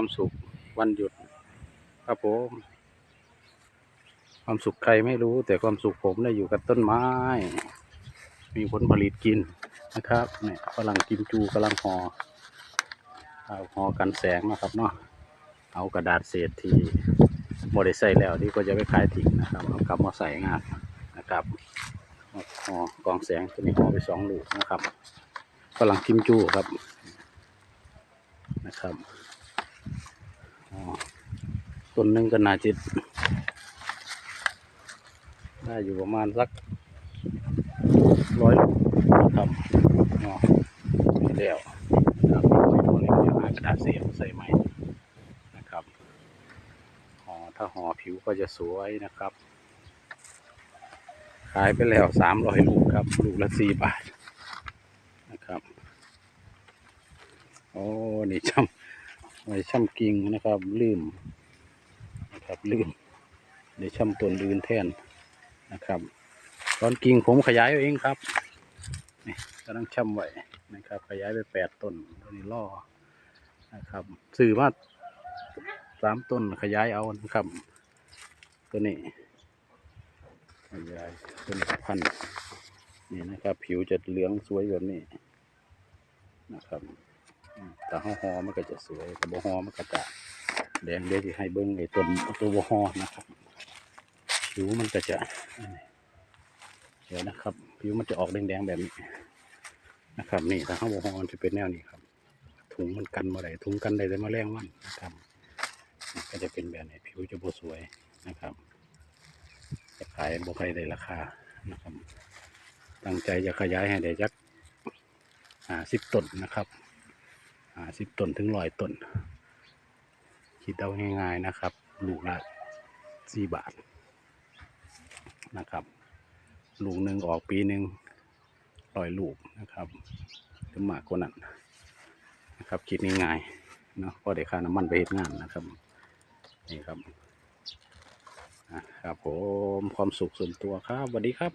ความสุขวันหยุด ครับผม ความสุขใครไม่รู้ แต่ความสุขผมได้อยู่กับต้นไม้ มีผลผลิตกินนะครับเนี่ยกำลังกินจูกำลังห่อเอาหอกันแสงนะครับเนาะเอากระดาษเศษที่บริใส่แล้วที่ก็จะไปขายทิ้งนะครับเอากลับมาใส่งานนะครับห่อกองแสงตัวนี้ห่อไปสองลูกนะครับกำลังกิมจูครับนะครับ ต้นหนึ่งก็น่าจิตได้อยู่ประมาณสักร้อยครับเนาะนี่เดียวครับตัวนี้จะหากระดาษเสียมใส่ใหม่นะครับห่อถ้าห่อผิวก็จะสวยนะครับ ขายไปแล้วสามร้อยลูกครับ ลูกละสี่บาทนะครับโอ้นี่ช่ำไว้ช่ำกิ่งนะครับลืม นะครับลืมเดี๋ยวช่ำต้นอื่นแทนนะครับ ตอนกิ่งผมขยายเองครับนี่กำลังช่ำไว้นะครับ ขยายไปแปดต้นตอนนี้ล่อนะครับ สื่อมาสามต้นขยายเอานะครับ ตัวนี้ขยายตัวนี้พันนี่นะครับ ผิวจะเหลืองสวยแบบนี้นะครับ แต่ห่อหอมันก็จะสวยแต่บ่หอมันก็จะแดงเดี๋ยวที่ให้เบิ้งไอ้ต้นตัวบ่หอนะครับ ผิวมันก็จะเดี๋ยวนะครับ ผิวมันจะออกแดงๆแบบนี้นะครับ นี่ถ้าข้าวหอมจะเป็นแนวนี้ครับ ถุงมันกันมาได้ถุงกันได้แต่มาแรงมันนะครับก็จะเป็นแบบนี้ผิวจะบสวยนะครับจะขายบ่ใครได้ราคานะครับ ตั้งใจจะขยายให้ได้จักอ่าสิบต้นนะครับาสิบต้นถึงร้อยต้น คิดเอาง่ายๆนะครับ ลูกละสี่บาทนะครับ ลูกหนึ่งออกปีหนึ่งร้อยลูกนะครับหรือมากกว่านั้นนะครับ คิดง่ายๆเนาะพอได้ค่าน้ำมันไปเฮ็ดงานนะครับนี่ครับอะครับผมความสุขส่วนตัวครับสวัสดีครับ